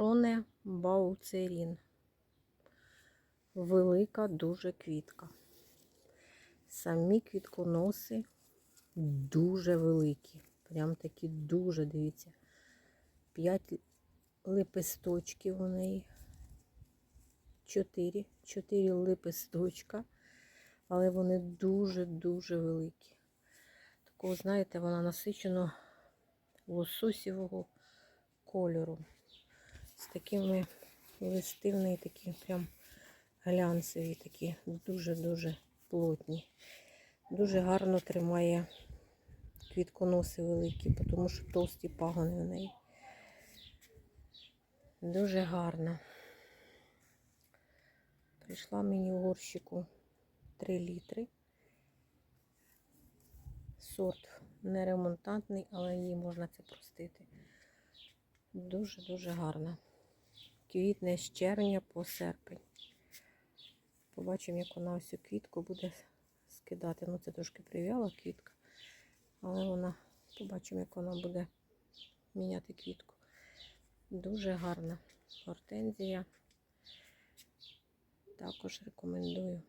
Шоне Бауцерін. Велика дуже квітка. Самі квітконоси дуже великі. Прям такі дуже, дивіться. П'ять лепесточків у неї. Чотири. Чотири лепесточка. Але вони дуже-дуже великі. Такого, знаєте, вона насичено лососівого кольору. Такими листи такі прям глянцеві, такі дуже-дуже плотні. Дуже гарно тримає квітконоси великі, тому що товсті пагони в неї. Дуже гарно. Прийшла мені в горщику 3 літри. Сорт не ремонтантний, але їй можна це простити. Дуже-дуже гарна. Квітне з червня по серпень. Побачимо, як вона ось цю квітку буде скидати. Ну, це трошки прив'яла квітка, але вона, побачимо, як вона буде міняти квітку. Дуже гарна гортензія. Також рекомендую.